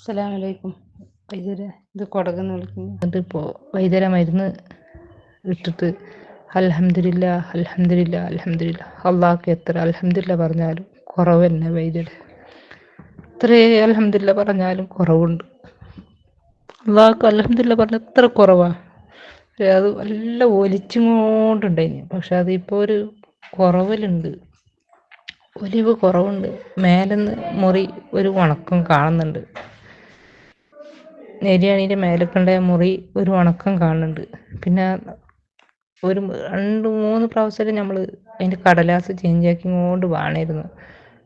അസ്സലാമലൈക്കും. വൈദ്യരെ ഇത് കൊടകെന്ന് വിളിക്കുന്നു. അതിപ്പോൾ വൈദ്യര മരുന്ന് ഇട്ടിട്ട് അൽഹംദുലില്ല അൽഹംദുലില്ല അൽഹംദുലില്ല. അള്ളാഹ്ക്ക് എത്ര അലഹമില്ല പറഞ്ഞാലും കുറവ് തന്നെ എത്ര എത്രേ അൽഹംദുലില്ല പറഞ്ഞാലും കുറവുണ്ട്. അള്ളാഹ്ക്ക് അലഹമില്ല പറഞ്ഞ എത്ര കുറവാ. അത് നല്ല ഒലിച്ചും കൊണ്ടുണ്ടായിന് പക്ഷെ അതിപ്പോ ഒരു കുറവലുണ്ട്. ഒലിവ് കുറവുണ്ട്. മേലെന്ന് മുറി ഒരു ഉണക്കം കാണുന്നുണ്ട്. നെരിയാണീന്റെ മേലക്കണ്ട മുറി ഒരു ഉണക്കം കാണുന്നുണ്ട്. പിന്നെ ഒരു രണ്ട് മൂന്ന് പ്രാവശ്യം നമ്മൾ അതിന്റെ കടലാസ് ചേഞ്ച് ആക്കി കൊണ്ട് വേണമായിരുന്നു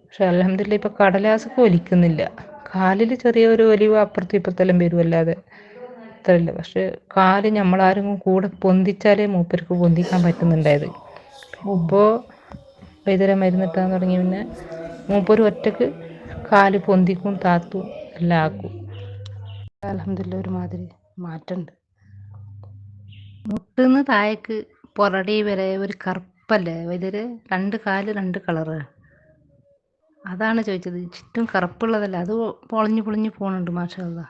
പക്ഷെ അലഹമില്ല ഇപ്പം കടലാസൊക്കെ ഒലിക്കുന്നില്ല കാലിൽ ചെറിയൊരു ഒലിവ് അപ്പുറത്തും ഇപ്പുറത്തെല്ലാം വരുമല്ലാതെ അത്രയില്ല പക്ഷെ കാൽ നമ്മളാരും കൂടെ പൊന്തിച്ചാലേ മൂപ്പർക്ക് പൊന്തിക്കാൻ പറ്റുന്നുണ്ടായത്. ഇപ്പോൾ വൈദ്യര മരുന്നിട്ടാൻ തുടങ്ങി പിന്നെ മൂപ്പർ ഒറ്റയ്ക്ക് കാൽ പൊന്തിക്കും താത്തും എല്ലാം ആക്കും. അലഹമില്ല ഒരുമാതിരി മാറ്റമുണ്ട് മുട്ടിന്ന് താഴേക്ക് പൊറടി വരെ ഒരു കറുപ്പല്ലേ? വലിയ രണ്ട് കാൽ രണ്ട് കളറ്. അതാണ് ചോദിച്ചത്. ചുറ്റും കറുപ്പുള്ളതല്ല? അത് പൊളിഞ്ഞ് പൊളിഞ്ഞ് പോകുന്നുണ്ട് മാഷല്ല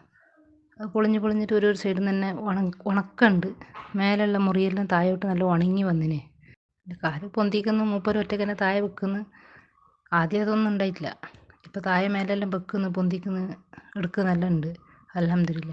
അത് പൊളിഞ്ഞു പൊളിഞ്ഞിട്ട് ഒരു ഒരു സൈഡിൽ തന്നെ ഉണ ഉണക്കുണ്ട്. മേലുള്ള മുറിയെല്ലാം താഴോട്ട് നല്ല ഉണങ്ങി വന്നിനെ. കാൽ പൊന്തിക്കുന്ന മൂപ്പര് ഒറ്റയ്ക്ക് തന്നെ താഴെ വെക്കുന്നു. ആദ്യം അതൊന്നും ഉണ്ടായിട്ടില്ല. ഇപ്പോൾ താഴെ മേലെല്ലാം വെക്കുന്നു പൊന്തിക്കുന്നു എടുക്കുന്നെല്ലാം ഉണ്ട്. അലഹമില്ല